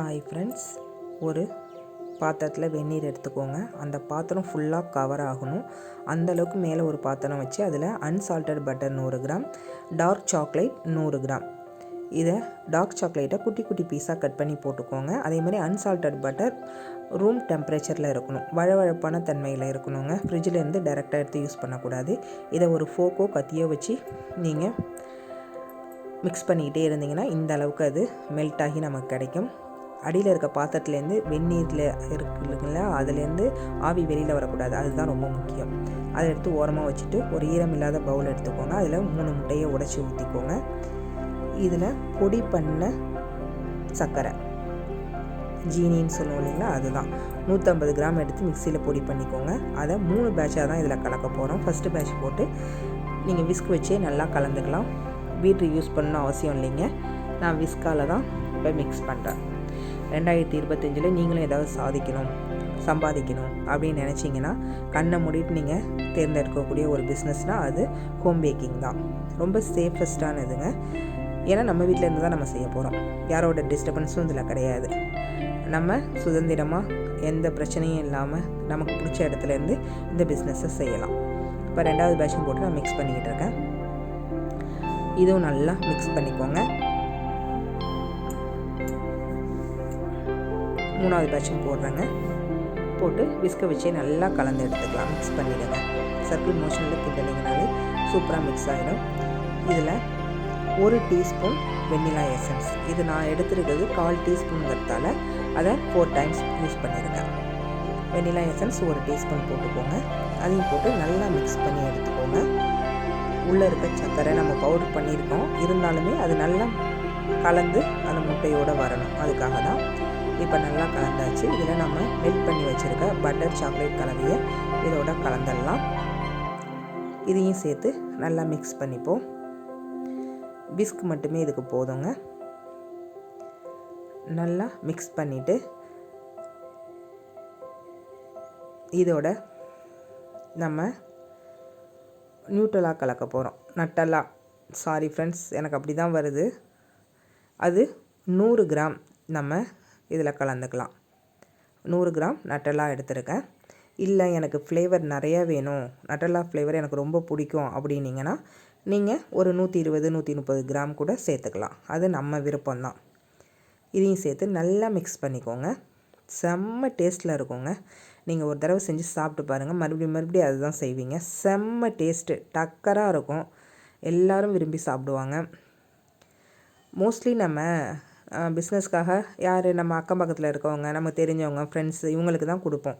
Hi friends ஒரு பாத்திரத்தில் வெந்நீர் எடுத்துக்கோங்க. அந்த பாத்திரம் ஃபுல்லாக கவர் ஆகணும். அந்தளவுக்கு மேலே ஒரு பாத்திரம் வச்சு அதில் அன்சால்டட் பட்டர் நூறு கிராம் டார்க் சாக்லேட் நூறு கிராம். இதை டார்க் சாக்லேட்டை குட்டி குட்டி பீஸாக கட் பண்ணி போட்டுக்கோங்க. அதே மாதிரி அன்சால்டட் பட்டர் ரூம் டெம்பரேச்சரில் இருக்கணும். வழவழப்பான தன்மையில் இருக்கணுங்க. ஃப்ரிட்ஜிலேருந்து டேரெக்டாக எடுத்து யூஸ் பண்ணக்கூடாது. இதை ஒரு ஃபோக்கோ கத்தியோ வச்சு நீங்கள் மிக்ஸ் பண்ணிக்கிட்டே இருந்தீங்கன்னா இந்த அளவுக்கு அது மெல்ட் ஆகி நமக்கு கிடைக்கும். அடியில் இருக்க பாத்திரத்துலேருந்து வெந்நீரில் இருக்கு இல்லைங்களா அதுலேருந்து ஆவி வெளியில் வரக்கூடாது. அதுதான் ரொம்ப முக்கியம். அதை எடுத்து ஓரமாக வச்சுட்டு ஒரு ஈரம் இல்லாத பவுல் எடுத்துக்கோங்க. அதில் மூணு முட்டையை உடச்சி ஊற்றிக்கோங்க இதில் பொடி பண்ண சர்க்கரை. ஜீனின்னு சொல்லுவோம் இல்லைங்களா? அதுதான். நூற்றம்பது கிராம் எடுத்து மிக்சியில் பொடி பண்ணிக்கோங்க. அதை மூணு பேட்சாக தான் இதில் கலக்க போகிறோம் ஃபஸ்ட்டு பேட்ச் போட்டு நீங்கள் விஸ்க் வச்சே நல்லா கலந்துக்கலாம். பீட்ரு யூஸ் பண்ணணும் அவசியம் இல்லைங்க. நான் விஸ்கால தான் இப்போ மிக்ஸ் பண்ணுறேன் ரெண்டாயிரத்தி இருபத்தஞ்சில் நீங்களும் ஏதாவது சாதிக்கணும் சம்பாதிக்கணும் அப்படின்னு நினச்சிங்கன்னா கண்ணை மூடிட்டு நீங்கள் தேர்ந்தெடுக்கக்கூடிய ஒரு பிஸ்னஸ்னால் அது. ஹோம் பேக்கிங் தான். ரொம்ப சேஃபஸ்டானதுங்க ஏன்னா நம்ம வீட்டில் இருந்து தான் நம்ம செய்ய போகிறோம் யாரோட டிஸ்டர்பன்ஸும் இதில் கிடையாது. நம்ம சுதந்திரமாக எந்த பிரச்சனையும் இல்லாமல் நமக்கு பிடிச்ச இடத்துலேருந்து இந்த பிஸ்னஸை செய்யலாம். இப்போ ரெண்டாவது பேட்சும் போட்டு நான் மிக்ஸ் பண்ணிக்கிட்டு இருக்கேன். இதுவும் நல்லா மிக்ஸ் பண்ணிக்கோங்க. மூணாவது பேட்சும் போடுறேங்க. போட்டு விஸ்க வச்சு நல்லா கலந்து எடுத்துக்கலாம். மிக்ஸ் பண்ணிவிடுங்க சர்க்கிள் மோஷனில் கிண்டனிங்கனாலே சூப்பராக மிக்ஸ் ஆகிடும் இதில் ஒரு டீஸ்பூன் வெண்ணிலா எசன்ஸ் இது நான் எடுத்துருக்கிறது கால் டீஸ்பூனுங்கிறதால அதை ஃபோர் டைம்ஸ் யூஸ் பண்ணியிருக்கேன் வெண்ணிலா எசன்ஸ் ஒரு டீஸ்பூன் போட்டுக்கோங்க. அதையும் போட்டு நல்லா மிக்ஸ் பண்ணி எடுத்துக்கோங்க. உள்ளே இருக்க சர்க்கரை நம்ம பவுடர் பண்ணியிருக்கோம். இருந்தாலுமே அது நல்லா கலந்து அந்த முட்டையோடு வரணும். அதுக்காக தான் இப்போ நல்லா கலந்தாச்சு. இதில் நம்ம மெல்ட் பண்ணி வச்சுருக்க பட்டர் சாக்லேட் கலவையை இதோட கலந்துடலாம். இதையும் சேர்த்து நல்லா மிக்ஸ் பண்ணிப்போம். பிஸ்க் மட்டுமே இதுக்கு போதுங்க. நல்லா மிக்ஸ் பண்ணிவிட்டு இதோட நம்ம நியூட்ரலாக கலக்க போகிறோம் நட்டலா சாரி ஃப்ரெண்ட்ஸ் எனக்கு அப்படி தான் வருது. அது நூறு கிராம் நம்ம இதில் கலந்துக்கலாம். நூறு கிராம் நட்டலா எடுத்திருக்கேன். இல்லை எனக்கு ஃப்ளேவர் நிறையா வேணும். நட்டலா ஃப்ளேவர் எனக்கு ரொம்ப பிடிக்கும் அப்படின்னீங்கன்னா நீங்கள் ஒரு நூற்றி இருபது நூற்றி முப்பது கிராம் கூட சேர்த்துக்கலாம். அது நம்ம விருப்பம்தான். இதையும் சேர்த்து நல்லா மிக்ஸ் பண்ணிக்கோங்க. செம்ம டேஸ்ட்டில் இருக்குங்க. நீங்கள் ஒரு தடவை செஞ்சு சாப்பிட்டு பாருங்கள் மறுபடியும் மறுபடியும் அதுதான் செய்வீங்க. செம்ம டேஸ்ட்டு டக்கராக இருக்கும். எல்லோரும் விரும்பி சாப்பிடுவாங்க. மோஸ்ட்லி நம்ம பிஸ்னஸ்க்காக யார் நம்ம அக்கம் பக்கத்தில் இருக்கவங்க நம்ம தெரிஞ்சவங்க ஃப்ரெண்ட்ஸு இவங்களுக்கு தான் கொடுப்போம்.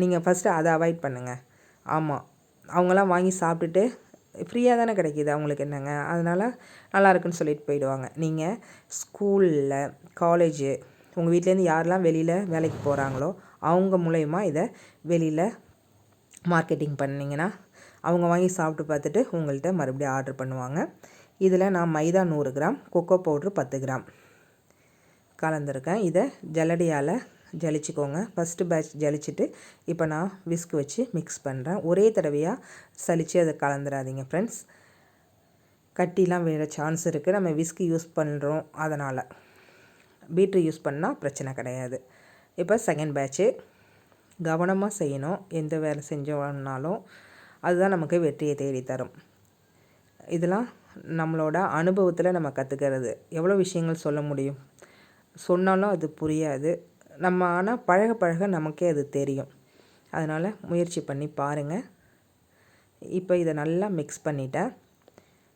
நீங்கள் ஃபஸ்ட்டு அதை அவாய்ட் பண்ணுங்கள் ஆமாம் அவங்களாம் வாங்கி சாப்பிட்டுட்டு ஃப்ரீயாக தானே கிடைக்கிது அவங்களுக்கு என்னங்க? அதனால் நல்லா இருக்குன்னு சொல்லிட்டு போயிடுவாங்க. நீங்கள் ஸ்கூலில் காலேஜு உங்கள் வீட்டிலேருந்து யாரெல்லாம் வெளியில் வேலைக்கு போகிறாங்களோ அவங்க மூலயமா இதை வெளியில் மார்க்கெட்டிங் பண்ணிங்கன்னா அவங்க வாங்கி சாப்பிட்டு பார்த்துட்டு உங்கள்கிட்ட மறுபடியும் ஆர்டர் பண்ணுவாங்க. இதில் நான் மைதா நூறு கிராம் கொக்கோ பவுட்ரு பத்து கிராம். கலந்துருக்கேன். இதை ஜல்லடியால் ஜலிச்சுக்கோங்க. ஃபஸ்ட்டு பேட்ச் ஜலிச்சுட்டு இப்போ நான் விஸ்க் வச்சு மிக்ஸ் பண்ணுறேன் ஒரே தடவையாக சலித்து அதை கலந்துடாதீங்க ஃப்ரெண்ட்ஸ் கட்டிலாம் விழுற சான்ஸ் இருக்குது நம்ம விஸ்க் யூஸ் பண்ணுறோம் அதனால். பீட்ரு யூஸ் பண்ணால் பிரச்சனை கிடையாது. இப்போ செகண்ட் பேட்ச்சு கவனமாக செய்யணும். எந்த வேலை செஞ்சோம்னாலும் அதுதான் நமக்கு வெற்றியை தேடி தரும் இதெல்லாம் நம்மளோட அனுபவத்தில் நம்ம கற்றுக்கிறது எவ்வளோ விஷயங்கள் சொல்ல முடியும்? சொன்னாலும் அது புரியாது. நம்ம ஆனால் பழக பழக நமக்கே அது தெரியும். அதனால் முயற்சி பண்ணி பாருங்கள் இப்போ இதை நல்லா மிக்ஸ் பண்ணிட்டேன்.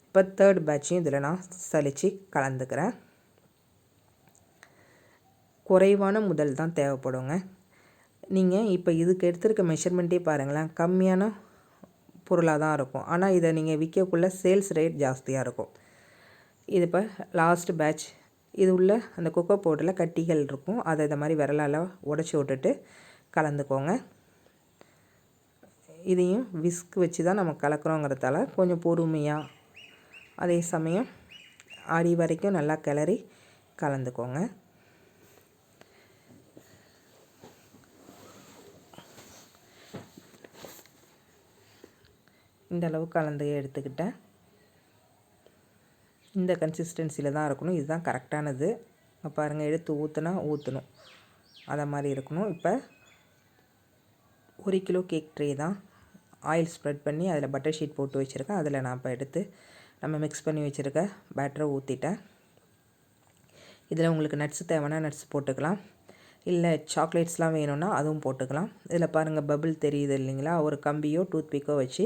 இப்போ தேர்ட் பேட்சையும் இதில் நான் சலித்து கலந்துக்கிறேன். குறைவான முதல் தான் தேவைப்படுங்க. நீங்கள் இப்போ இதுக்கு எடுத்துருக்க மெஷர்மெண்ட்டே பாருங்களேன். கம்மியான பொருளாக தான் இருக்கும். ஆனால் இதை நீங்கள் விற்கக்குள்ளே சேல்ஸ் ரேட் ஜாஸ்தியாக இருக்கும். இது இப்போ லாஸ்ட் பேட்ச் இது உள்ள அந்த கொக்கோ பவுடரில் கட்டிகள் இருக்கும். அதை இந்த மாதிரி விரலால் உடச்சி விட்டுட்டு கலந்துக்கோங்க. இதையும் விஸ்க் வச்சு தான் நம்ம கலக்கிறோங்கிறதால கொஞ்சம் பொறுமையாக அதே சமயம் அடி வரைக்கும் நல்லா கிளறி கலந்துக்கோங்க. இந்த அளவு கலந்து எடுத்துக்கிட்டேன். இந்த கன்சிஸ்டன்சியில் தான் இருக்கணும். இதுதான் கரெக்டானது பாருங்கள் எடுத்து ஊற்றுனா ஊற்றணும் அதை மாதிரி இருக்கணும். இப்போ ஒரு கிலோ கேக் ட்ரே தான் ஆயில் ஸ்ப்ரெட் பண்ணி அதில் பட்டர் ஷீட் போட்டு வச்சுருக்கேன். அதில் நான் இப்போ எடுத்து நம்ம மிக்ஸ் பண்ணி வச்சுருக்க பேட்டரை ஊற்றிட்டேன் இதில் உங்களுக்கு நட்ஸ் தேவைன்னா நட்ஸ் போட்டுக்கலாம். இல்லை சாக்லேட்ஸ்லாம் வேணும்னா அதுவும் போட்டுக்கலாம். இதில் பாருங்கள் பபிள் தெரியுது இல்லைங்களா? ஒரு கம்பியோ டூத் பிக்கோ வச்சு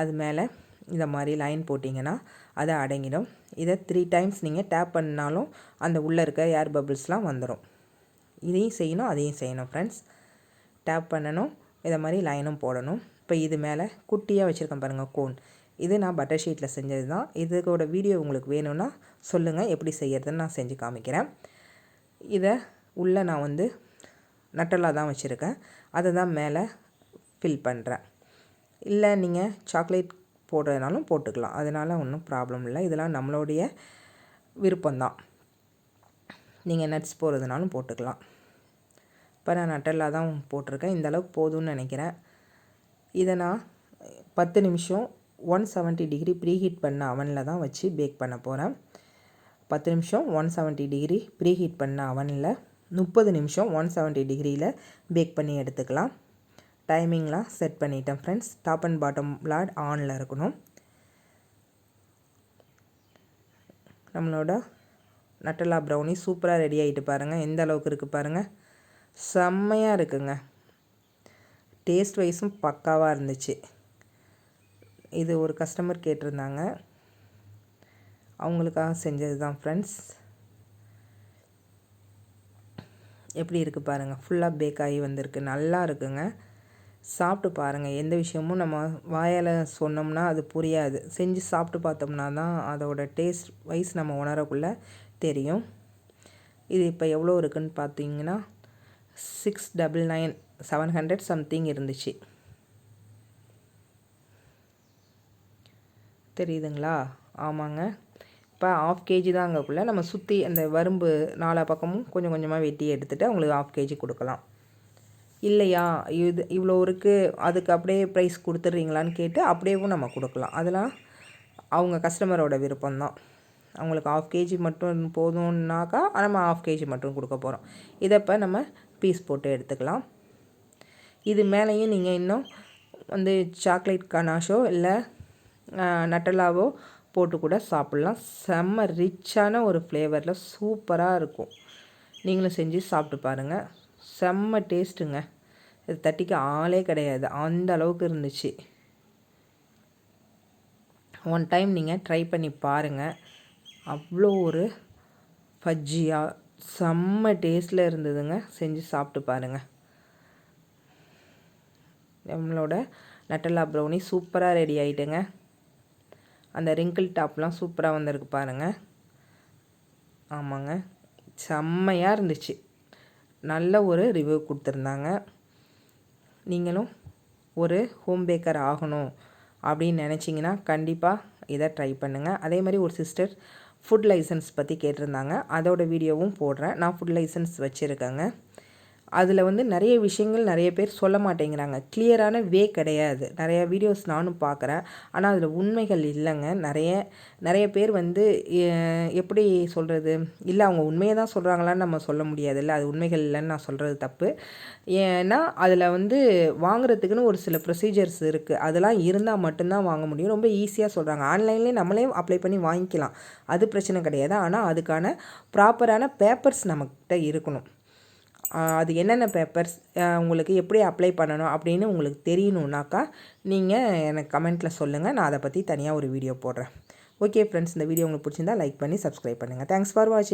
அது மேலே இந்த மாதிரி லைன் போட்டிங்கன்னா அது அடங்கிடும். இதை த்ரீ டைம்ஸ் நீங்கள் டேப் பண்ணாலும் அந்த உள்ளே இருக்க ஏர் பபிள்ஸ்லாம் வந்துடும் இதையும் செய்யணும் அதையும் செய்யணும் ஃப்ரெண்ட்ஸ் டேப் பண்ணணும் இதை மாதிரி லைனும் போடணும். இப்போ இது மேலே குட்டியாக வச்சுருக்கேன் பாருங்கள் கோன் இது நான் பட்டர் ஷீட்டில் செஞ்சது தான் இதுக்கோட வீடியோ உங்களுக்கு வேணும்னா சொல்லுங்கள் எப்படி செய்யறதுன்னு நான் செஞ்சு காமிக்கிறேன். இதை உள்ளே நான் வந்து நட்டலாக தான் வச்சுருக்கேன். அதை தான் மேலே ஃபில் பண்ணுறேன் இல்லை நீங்கள் சாக்லேட் போடுறதுனாலும் போட்டுக்கலாம். அதனால் ஒன்றும் ப்ராப்ளம் இல்லை. இதெல்லாம் நம்மளுடைய விருப்பம்தான். நீங்கள் நட்ஸ் போடுறதுனாலும் போட்டுக்கலாம். இப்போ நான் நட்டல்லா தான் போட்டிருக்கேன். இந்த அளவுக்கு போதும்னு நினைக்கிறேன். இதை நான் பத்து நிமிஷம் one seventy degree preheat பண்ண அவனில் தான் வச்சு பேக் பண்ண போகிறேன் பத்து நிமிஷம் one seventy degree preheat பண்ண அவனில் முப்பது நிமிஷம் ஒன் செவன்ட்டி டிகிரியில் பேக் பண்ணி எடுத்துக்கலாம். டைமிங்லாம் செட் பண்ணிட்டேன் ஃப்ரெண்ட்ஸ். டாப் அண்ட் பாட்டம் லாட் ஆனில் இருக்கணும். நம்மளோட நட்டலா ப்ரௌனி சூப்பராக ரெடி ஆகிட்டு பாருங்கள் எந்த அளவுக்கு இருக்குது பாருங்கள் செம்மையாக இருக்குங்க. டேஸ்ட் வைஸும் பக்காவாக இருந்துச்சு. இது ஒரு கஸ்டமர் கேட்டிருந்தாங்க. அவங்களுக்காக செஞ்சது தான் ஃப்ரெண்ட்ஸ். எப்படி இருக்குது பாருங்கள் ஃபுல்லாக பேக் ஆகி வந்திருக்கு. நல்லா இருக்குங்க. சாப்பிட்டு பாருங்கள் எந்த விஷயமும் நம்ம வாயால் சொன்னோம்னா அது புரியாது. செஞ்சு சாப்பிட்டு பார்த்தோம்னா தான் அதோட டேஸ்ட் வைஸ் நம்ம உணரக்குள்ளே தெரியும். இது இப்போ எவ்வளோ இருக்குன்னு பார்த்தீங்கன்னா six double nine seven hundred something இருந்துச்சு. தெரியுதுங்களா? ஆமாங்க. இப்போ ஆஃப் கேஜி தான் அங்கேக்குள்ளே நம்ம சுற்றி அந்த வரும்பு நாலா பக்கமும் கொஞ்சம் கொஞ்சமாக வெட்டி எடுத்துகிட்டு அவங்களுக்கு ஆஃப் கேஜி கொடுக்கலாம். இல்லையா? இது இவ்வளோ இருக்குது அதுக்கு அப்படியே ப்ரைஸ் கொடுத்துட்றீங்களான்னு கேட்டு அப்படியேவும் நம்ம கொடுக்கலாம். அதெல்லாம் அவங்க கஸ்டமரோட விருப்பம்தான். அவங்களுக்கு ஆஃப் கேஜி மட்டும் போதும்னாக்கா நம்ம ஆஃப் கேஜி மட்டும் கொடுக்க போகிறோம் இதை இப்போ நம்ம பீஸ் போட்டு எடுத்துக்கலாம். இது மேலேயும் நீங்கள் இன்னும் வந்து சாக்லேட் கனாஷோ இல்லை நட்டலாவோ போட்டு கூட சாப்பிட்லாம். செம்ம ரிச்சான ஒரு ஃப்ளேவரில் சூப்பராக இருக்கும். நீங்களும் செஞ்சு சாப்பிட்டு பாருங்கள் செம்ம டேஸ்ட்டுங்க. இது தட்டிக்கு ஆளே கிடையாது. அந்த அளவுக்கு இருந்துச்சு. ஒன் டைம் நீங்கள் ட்ரை பண்ணி பாருங்கள் அவ்வளோ ஒரு பஜ்ஜியாக செம்ம டேஸ்ட்டில் இருந்ததுங்க. செஞ்சு சாப்பிட்டு பாருங்கள் நம்மளோட நட்டலா ப்ரௌனி சூப்பராக ரெடி ஆகிட்டுங்க அந்த ரிங்கிள் டாப்லாம் சூப்பராக வந்திருக்கு பாருங்கள் ஆமாங்க. செம்மையாக இருந்துச்சு. நல்ல ஒரு ரிவ்யூ கொடுத்துருந்தாங்க. நீங்களும் ஒரு ஹோம் பேக்கர் ஆகணும் அப்படின்னு நினச்சிங்கன்னா கண்டிப்பாக இதை ட்ரை பண்ணுங்கள் அதே மாதிரி ஒரு சிஸ்டர் ஃபுட் லைசன்ஸ் பற்றி கேட்டிருந்தாங்க. அதோடய வீடியோவும் போடுறேன். நான் ஃபுட் லைசன்ஸ் வச்சுருக்கேங்க. அதில் வந்து நிறைய விஷயங்கள் நிறைய பேர் சொல்ல மாட்டேங்கிறாங்க. கிளியரான வே கிடையாது. நிறைய வீடியோஸ் நானும் பார்க்குறேன் ஆனால் அதில் உண்மைகள் இல்லைங்க. நிறைய நிறைய பேர் வந்து எப்படி சொல்கிறது இல்லை அவங்க உண்மையை தான் சொல்கிறாங்களான்னு நம்ம சொல்ல முடியாது இல்லை அது உண்மைகள் இல்லைன்னு நான் சொல்கிறது தப்பு. ஏன்னா அதில் வந்து வாங்குறதுக்குன்னு ஒரு சில ப்ரொசீஜர்ஸ் இருக்குது அதெல்லாம் இருந்தால் மட்டும்தான் வாங்க முடியும். ரொம்ப ஈஸியாக சொல்கிறாங்க ஆன்லைன்லேயே நம்மளே அப்ளை பண்ணி வாங்கிக்கலாம். அது பிரச்சனை கிடையாது. ஆனால் அதுக்கான ப்ராப்பரான பேப்பர்ஸ் நம்மக்கிட்ட இருக்கணும். அது என்னென்ன பேப்பர்ஸ் உங்களுக்கு எப்படி அப்ளை பண்ணணும் அப்படின்னு உங்களுக்கு தெரியணுன்னாக்கா நீங்கள் எனக்கு கமெண்ட்டில் சொல்லுங்கள் நான் அதை பற்றி தனியாக ஒரு வீடியோ போடுறேன். ஓகே ஃப்ரெண்ட்ஸ் இந்த வீடியோ உங்களுக்கு பிடிச்சிருந்தா லைக் பண்ணி சப்ஸ்கிரைப் பண்ணுங்கள் தேங்க்ஸ் ஃபார் வாட்சிங்